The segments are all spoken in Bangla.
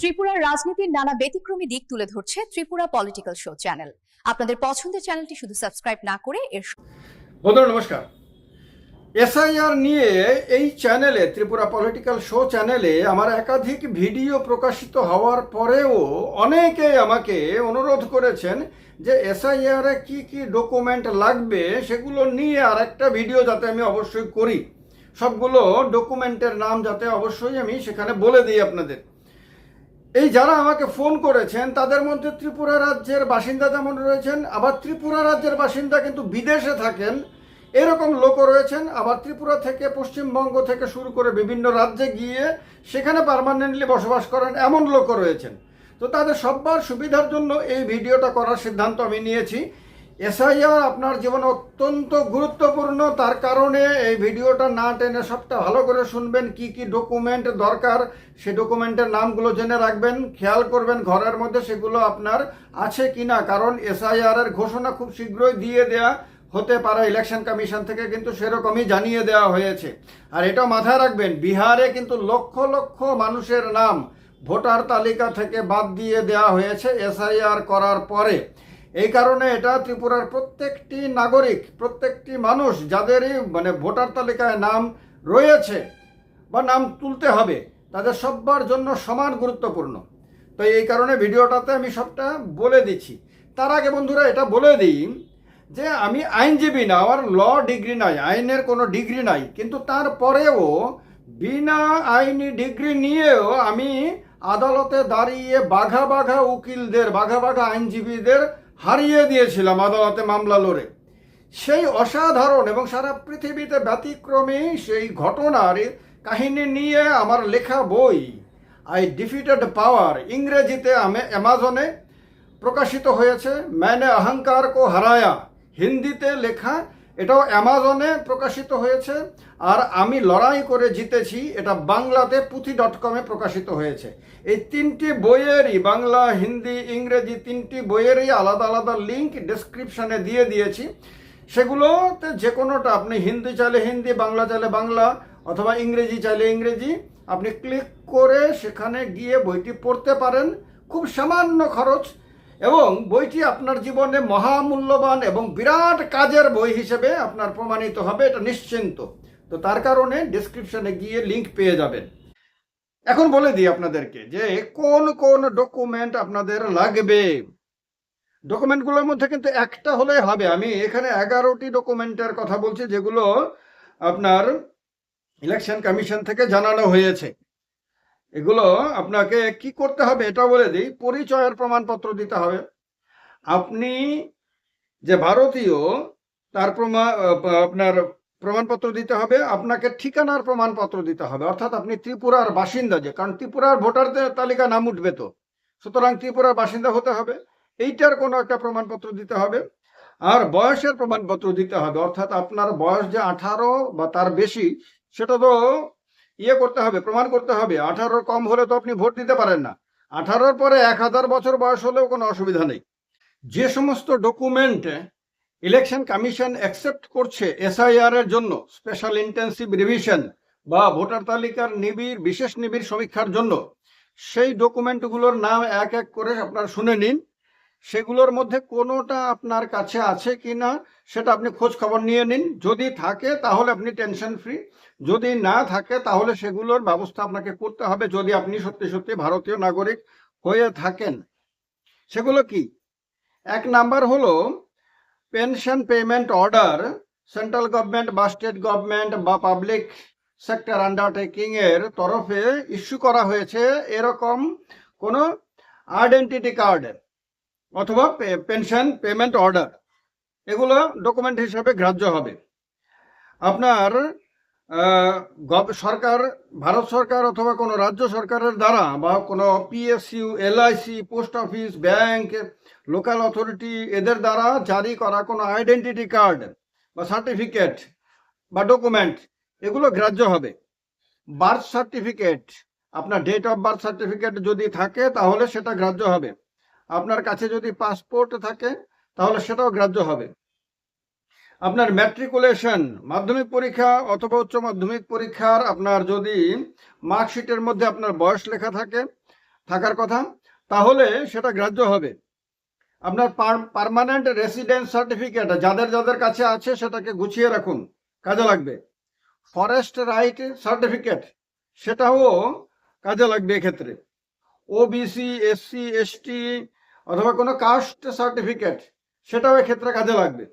ত্রিপুরার রাজনীতির নানা ব্যতিক্রমী দিক তুলে ধরছে ত্রিপুরা পলিটিক্যাল শো চ্যানেল আপনাদের পছন্দের চ্যানেলটি শুধু সাবস্ক্রাইব না করে এর বন্ধুরা, নমস্কার। এসআইআর নিয়ে এই চ্যানেলে ত্রিপুরা পলিটিক্যাল শো চ্যানেলে আমার একাধিক ভিডিও প্রকাশিত হওয়ার পরেও অনেকে আমাকে অনুরোধ করেছেন যে এসআইআর কি কি ডকুমেন্ট লাগবে সেগুলো নিয়ে আর একটা ভিডিও যাতে আমি অবশ্যই করি। সবগুলো ডকুমেন্টের নাম যাতে অবশ্যই আমি সেখানে বলে দিই আপনাদের। এই যারা আমাকে ফোন করেছেন, তাদের মধ্যে ত্রিপুরা রাজ্যের বাসিন্দা যেমন রয়েছেন, আবার ত্রিপুরা রাজ্যের বাসিন্দা কিন্তু বিদেশে থাকেন, এরকম লোকও রয়েছেন। আবার ত্রিপুরা থেকে, পশ্চিমবঙ্গ থেকে শুরু করে বিভিন্ন রাজ্যে গিয়ে সেখানে পারমানেন্টলি বসবাস করেন এমন লোকও রয়েছেন। তো তাদের সব্বার সুবিধার জন্য এই ভিডিওটা করার সিদ্ধান্ত আমি নিয়েছি। এসআইআর আপনার জীবনে অত্যন্ত গুরুত্বপূর্ণ, তার কারণে এই ভিডিওটা না টেনে সবটা ভালো করে শুনবেন, কি কি ডকুমেন্ট দরকার সেই ডকুমেন্টের নামগুলো জেনে রাখবেন, খেয়াল করবেন ঘরের মধ্যে সেগুলো আপনার আছে কিনা, কারণ এসআইআর এর ঘোষণা খুব শীঘ্রই দিয়ে দেয়া হতে পারে ইলেকশন কমিশন থেকে কিন্তু সেরকমই জানিয়ে দেওয়া হয়েছে। আর এটা মাথায় রাখবেন, বিহারে কিন্তু লক্ষ লক্ষ মানুষের নাম ভোটার তালিকা থেকে বাদ দিয়ে দেওয়া হয়েছে এসআইআর করার পরে। এই কারণে এটা ত্রিপুরার প্রত্যেকটি নাগরিক, প্রত্যেকটি মানুষ যাদেরই মানে ভোটার তালিকায় নাম রয়েছে বা নাম তুলতে হবে, তাদের সবার জন্য সমান গুরুত্বপূর্ণ। তো এই কারণে ভিডিওটাতে আমি সবটা বলে দিচ্ছি। তার আগে বন্ধুরা এটা বলে দিই যে আমি আইনজীবী না, আমার ল ডিগ্রি নাই, আইনের কোনো ডিগ্রি নাই, কিন্তু তারপরেও বিনা আইনি ডিগ্রি নিয়েও আমি আদালতে দাঁড়িয়ে বাঘা বাঘা উকিলদের, বাঘা বাঘা আইনজীবীদের হারিয়ে দিয়েছিলাম আদালতে মামলা লড়ে। সেই অসাধারণ এবং সারা পৃথিবীতে ব্যতিক্রমী সেই ঘটনার কাহিনী নিয়ে আমার লেখা বই আই ডিফিটেড পাওয়ার ইংরেজিতে আমি অ্যামাজনে প্রকাশিত হয়েছে। ম্যানে অহংকার কো হারায়া হিন্দিতে লেখা এটাও অ্যামাজনে প্রকাশিত হয়েছে, আর আমি লড়াই করে জিতেছি, এটা বাংলাতে পুঁথি ডট কমে প্রকাশিত হয়েছে। এই তিনটি বইয়েরই, বাংলা, হিন্দি, ইংরেজি, তিনটি বইয়েরই আলাদা আলাদা লিঙ্ক ডেসক্রিপশনে দিয়ে দিয়েছি। সেগুলোতে যে কোনোটা আপনি হিন্দি চাইলে হিন্দি, বাংলা চাইলে বাংলা, অথবা ইংরেজি চাইলে ইংরেজি, আপনি ক্লিক করে সেখানে গিয়ে বইটি পড়তে পারেন। খুব সামান্য খরচ এবং বইটি আপনার জীবনে মহামূল্যবান এবং বিরাট কাজের বই হিসেবে আপনার প্রমাণিত হবে, এটা নিশ্চিন্ত। তো তার কারণে ডিসক্রিপশনে গিয়ে লিংক পেয়ে যাবেন। এখন বলে দিই আপনাদেরকে যে কোন কোন ডকুমেন্ট আপনাদের লাগবে। ডকুমেন্টগুলোর মধ্যে কিন্তু একটা হলে হবে। আমি এখানে এগারোটি ডকুমেন্টের কথা বলছি, যেগুলো আপনার ইলেকশন কমিশন থেকে জানানো হয়েছে। এগুলো আপনাকে কি করতে হবে এটা বলে দিই, পরিচয়ের প্রমাণপত্র দিতে হবে। আপনি যে ভারতীয়, তার প্রমাণ আপনার প্রমাণপত্র দিতে হবে, আপনাকে ঠিকানার প্রমাণপত্র দিতে হবে। অর্থাৎ আপনি ত্রিপুরার বাসিন্দা যে, কারণ ত্রিপুরার ভোটারদের তালিকা নাম উঠবে তো। সুতরাং ত্রিপুরার বাসিন্দা হতে হবে, এইটার কোনো একটা প্রমাণপত্র দিতে হবে। আর বয়সের প্রমাণপত্র দিতে হবে, অর্থাৎ আপনার বয়স যে আঠারো বা তার বেশি, সেটা তো ইয়ে করতে হবে, প্রমাণ করতে হবে। আঠারোর কম হলে তো আপনি ভোট দিতে পারেন না। আঠারোর পরে এক হাজার বছর বয়স হলেও কোনো অসুবিধা নেই। যে সমস্ত ডকুমেন্ট ইলেকশন কমিশন অ্যাকসেপ্ট করছে এসআইআর এর জন্য স্পেশাল ইন্টেন্সিভ রিভিশন বা ভোটার তালিকার নিবিড়, বিশেষ নিবিড় সমীক্ষার জন্য, সেই ডকুমেন্টগুলোর নাম এক এক করে আপনারা শুনে নিন। সেগুলোর মধ্যে কোনোটা আপনার কাছে আছে কি না সেটা আপনি খোঁজ খবর নিয়ে নিন। যদি থাকে, তাহলে আপনি টেনশন ফ্রি যদি না থাকে, তাহলে সেগুলোর ব্যবস্থা আপনাকে করতে হবে যদি আপনি সত্যি সত্যি ভারতীয় নাগরিক হয়ে থাকেন। সেগুলো কি? এক নাম্বার হলো pension payment order central government বা স্টেট গভর্নমেন্ট বা পাবলিক সেক্টর আন্ডারটেকিং এর তরফে ইস্যু করা হয়েছে। এরকম কোনো আইডেন্টিটি কার্ড অথবা পেনশন পেমেন্ট অর্ডার এগুলো ডকুমেন্ট হিসাবে গ্রাহ্য হবে। আপনার সরকার, ভারত সরকার অথবা কোনো রাজ্য সরকারের দ্বারা বা কোনো PSU LIC post office bank local authority এদের দ্বারা জারি করা কোনো আইডেন্টিটি কার্ড বা সার্টিফিকেট বা ডকুমেন্ট এগুলো গ্রাহ্য হবে। বার্থ সার্টিফিকেট আপনার ডেট অফ বার্থ সার্টিফিকেট যদি থাকে তাহলে সেটা গ্রাহ্য হবে। আপনার কাছে যদি পাসপোর্ট থাকে, তাহলে সেটাও গ্রাহ্য হবে। আপনার ম্যাট্রিকুলেশন মাধ্যমিক পরীক্ষা অথবা উচ্চ মাধ্যমিক পরীক্ষার আপনার যদি মার্কশিটের মধ্যে আপনার বয়স লেখা থাকে, থাকার কথা, তাহলে সেটা গ্রাহ্য হবে। আপনার পারমানেন্ট রেসিডেন্স সার্টিফিকেট যাদের যাদের কাছে আছে, সেটাকে গুছিয়ে রাখুন। কাজে লাগবে। ফরেস্ট রাইট সার্টিফিকেট সেটাও কাজে লাগবে এক্ষেত্রে। ও ওবিসি এসসি এসটি অথবা কোনো কাস্ট সার্টিফিকেট সেটাও এক্ষেত্রে কাজে লাগবে।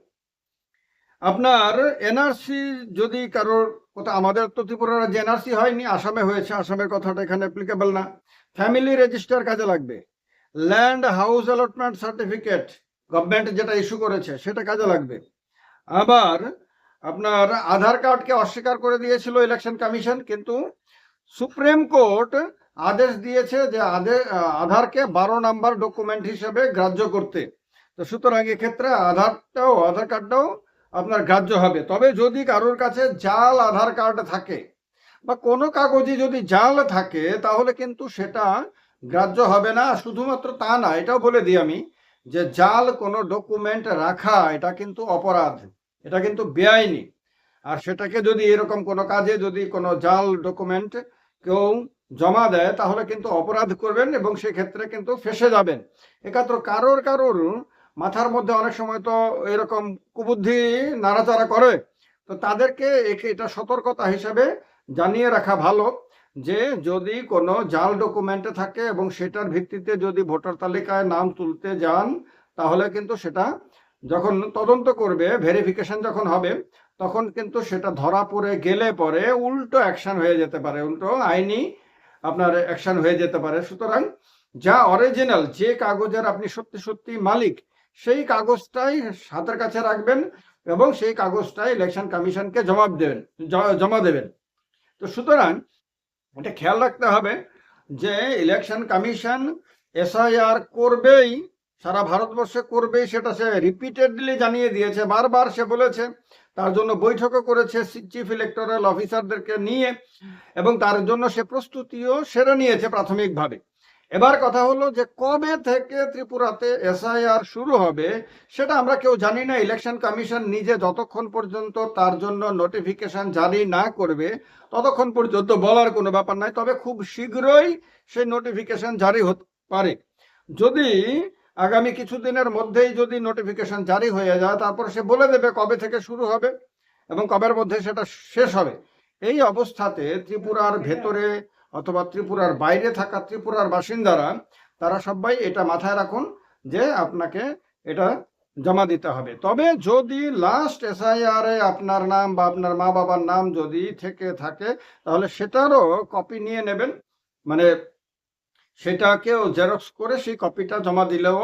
আপনার এনআরসি যদি কারোর কোথাও আমাদের তো ত্রিপুরা রাজ্যে এনআরসি হয়নি, আসামে হয়েছে, আসামের কথাটা এখানে অ্যাপ্লিকেবল না। ফ্যামিলি রেজিস্টার কাজে লাগবে। Land house allotment certificate government যেটা ইস্যু করেছে, সেটা কাজে লাগবে। আবার আপনার আধার কার্ডকে অস্বীকার করে দিয়েছিল ইলেকশন কমিশন কিন্তু সুপ্রিম কোর্ট আদেশ দিয়েছে যে আধারকে বারো নাম্বার ডকুমেন্ট হিসেবে গ্রাহ্য করতে। তো সুতরাং এক্ষেত্রে আধারটাও, আধার কার্ডটাও আপনার গ্রাহ্য হবে। তবে যদি কারোর কাছে জাল আধার কার্ড থাকে বা কোনো কাগজে যদি জাল থাকে, তাহলে কিন্তু সেটা গ্রাহ্য হবে না। শুধুমাত্র তা না, এটাও বলে দিই আমি যে জাল কোনো ডকুমেন্ট রাখা, এটা কিন্তু অপরাধ। এটা কিন্তু বেআইনি। আর সেটাকে যদি এরকম কোনো কাজে যদি কোনো জাল ডকুমেন্ট কেউ জমা দেয়, তাহলে কিন্তু অপরাধ করবেন এবং সেক্ষেত্রে কিন্তু ফেসে যাবেন। একাত্র কারোর কারোর মাথার মধ্যে অনেক সময় তো এরকম কুবুদ্ধি নাড়াচাড়া করে। তো তাদেরকে এটা সতর্কতা হিসেবে জানিয়ে রাখা ভালো যে যদি কোনো জাল ডকুমেন্টে থাকে এবং সেটার ভিত্তিতে যদি ভোটার তালিকায় নাম তুলতে যান, তাহলে কিন্তু সেটা যখন তদন্ত করবে ভেরিফিকেশন যখন হবে, তখন কিন্তু সেটা ধরা পড়ে গেলে পরে উল্টো অ্যাকশন হয়ে যেতে পারে, উল্টো আইনি আপনার অ্যাকশন হয়ে যেতে পারে। সুতরাং যা অরিজিনাল যে কাগজের আপনি সত্যি সত্যি মালিক, সেই কাগজটাই হাতের কাছে রাখবেন এবং সেই কাগজটাই ইলেকশন কমিশনকে জবাব দেবেন জমা দেবেন। তো সুতরাং এটা খেয়াল রাখতে হবে যে ইলেকশন কমিশন এসআইআর করবেই, সারা ভারতবর্ষে করবেই, সেটা সে রিপিটেডলি জানিয়ে দিয়েছে, বারবার সে বলেছে। তার জন্য বৈঠকও করেছে চিফ ইলেকটোরাল অফিসারদেরকে নিয়ে এবং তার জন্য সে প্রস্তুতিও সেরে নিয়েছে প্রাথমিকভাবে। এবার কথা হলো যে কবে থেকে ত্রিপুরাতে এসআইআর শুরু হবে সেটা আমরা কেউ জানি না। ইলেকশন কমিশন নিজে যতক্ষণ পর্যন্ত তার জন্য নোটিফিকেশন জারি না করবে ততক্ষণ পর্যন্ত বলার কোনো ব্যাপার নাই। তবে খুব শীঘ্রই সেই নোটিফিকেশন জারি হতে, পারে। যদি আগামী কিছুদিনের মধ্যেই যদি নোটিফিকেশন জারি হয়ে যায়, তারপর সে বলে দেবে কবে থেকে শুরু হবে এবং কবের মধ্যে সেটা শেষ হবে। এই অবস্থাতে ত্রিপুরার ভেতরে অথবা ত্রিপুরার বাইরে থাকা ত্রিপুরার বাসিন্দারা, তারা সবাই এটা মাথায় রাখুন যে আপনাকে এটা জমা দিতে হবে। তবে যদি লাস্ট এসআইআর এ আপনার নাম বা আপনার মা বাবার নাম যদি থেকে থাকে, তাহলে সেটারও কপি নিয়ে নেবেন। মানে সেটাকেও জেরক্স করে সেই কপিটা জমা দিলেও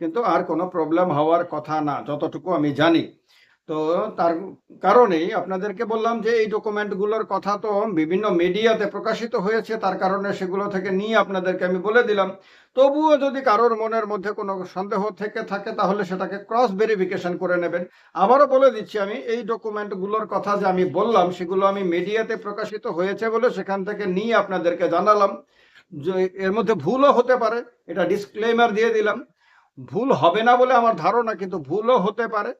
কিন্তু আর কোনো প্রবলেম হওয়ার কথা না, যতটুকু আমি জানি। তো তার কারণেই আপনাদেরকে বললাম যে এই ডকুমেন্টগুলোর কথা তো বিভিন্ন মিডিয়াতে প্রকাশিত হয়েছে, তার কারণে সেগুলো থেকে নিয়ে আপনাদেরকে আমি বলে দিলাম। তবুও যদি কারোর মনের মধ্যে কোনো সন্দেহ থেকে থাকে, তাহলে সেটাকে ক্রস ভেরিফিকেশন করে নেবেন। আবারও বলে দিচ্ছি আমি, এই ডকুমেন্টগুলোর কথা যে আমি বললাম, সেগুলো আমি মিডিয়াতে প্রকাশিত হয়েছে বলে সেখান থেকে নিয়ে আপনাদেরকে জানালাম। এর মধ্যে ভুলও হতে পারে, এটা ডিসক্লেমার দিয়ে দিলাম। ভুল হবে না বলে আমার ধারণা, কিন্তু ভুলও হতে পারে।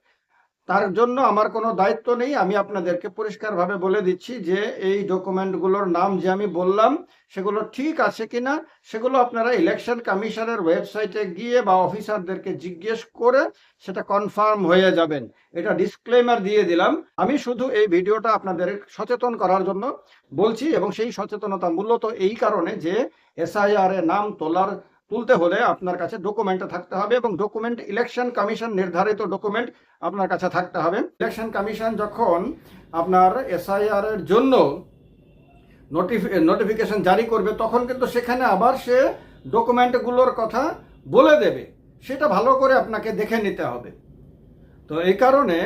তার জন্য আমার কোনো দায়িত্ব নেই। আমি আপনাদেরকে পরিষ্কারভাবে বলে দিচ্ছি যে এই ডকুমেন্টগুলোর নাম যে আমি বললাম, সেগুলো ঠিক আছে কিনা, সেগুলো আপনারা ইলেকশন কমিশনের ওয়েবসাইটে গিয়ে বা অফিসারদেরকে জিজ্ঞেস করে সেটা কনফার্ম হয়ে যাবেন। এটা ডিসক্লেমার দিয়ে দিলাম। আমি শুধু এই ভিডিওটা আপনাদের সচেতন করার জন্য বলছি এবং সেই সচেতনতা মূলত এই কারণে যে এসআইআর এ নাম তোলার তুলতে হলে আপনার কাছে ডকুমেন্ট থাকতে হবে এবং ডকুমেন্ট ইলেকশন কমিশন নির্ধারিত ডকুমেন্ট আপনার কাছে থাকতে হবে। ইলেকশন কমিশন যখন আপনার এসআইআর এর জন্য নোটিফিকেশন জারি করবে, তখন কিন্তু সেখানে আবার সে ডকুমেন্টগুলোর কথা বলে দেবে। সেটা ভালো করে আপনাকে দেখে নিতে হবে। তো এই কারণে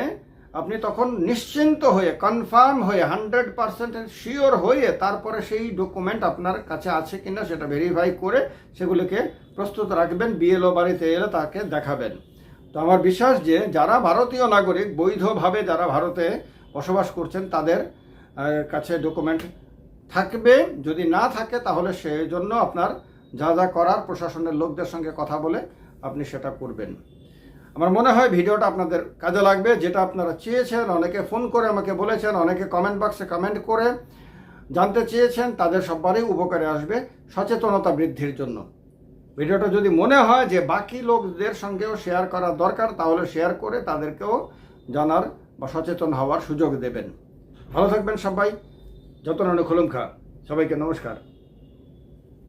আপনি তখন নিশ্চিন্ত হয়ে কনফার্ম হয়ে হান্ড্রেড পার্সেন্ট শিওর হয়ে তারপরে সেই ডকুমেন্ট আপনার কাছে আছে কিনা সেটা ভেরিফাই করে সেগুলিকে প্রস্তুত রাখবেন বিএলও বাড়িতে এলে তাকে দেখাবেন। তো আমার বিশ্বাস যে যারা ভারতীয় নাগরিক, বৈধভাবে যারা ভারতে বসবাস করছেন, তাদের কাছে ডকুমেন্ট থাকবে। যদি না থাকে তাহলে সেই জন্য আপনার যা যা করার প্রশাসনের লোকদের সঙ্গে কথা বলে আপনি সেটা করবেন। আমার মনে হয় ভিডিওটা আপনাদের কাজে লাগবে, যেটা আপনারা চেয়েছেন, অনেকে ফোন করে আমাকে বলেছেন, অনেকে কমেন্ট বক্সে কমেন্ট করে জানতে চেয়েছেন, তাদের সবারই উপকারে আসবে সচেতনতা বৃদ্ধির জন্য। ভিডিওটা যদি মনে হয় যে বাকি লোকদের সঙ্গেও শেয়ার করা দরকার, তাহলে শেয়ার করে তাদেরকেও জানার বা সচেতন হওয়ার সুযোগ দেবেন। ভালো থাকবেন সবাই। যতন খা। সবাইকে নমস্কার।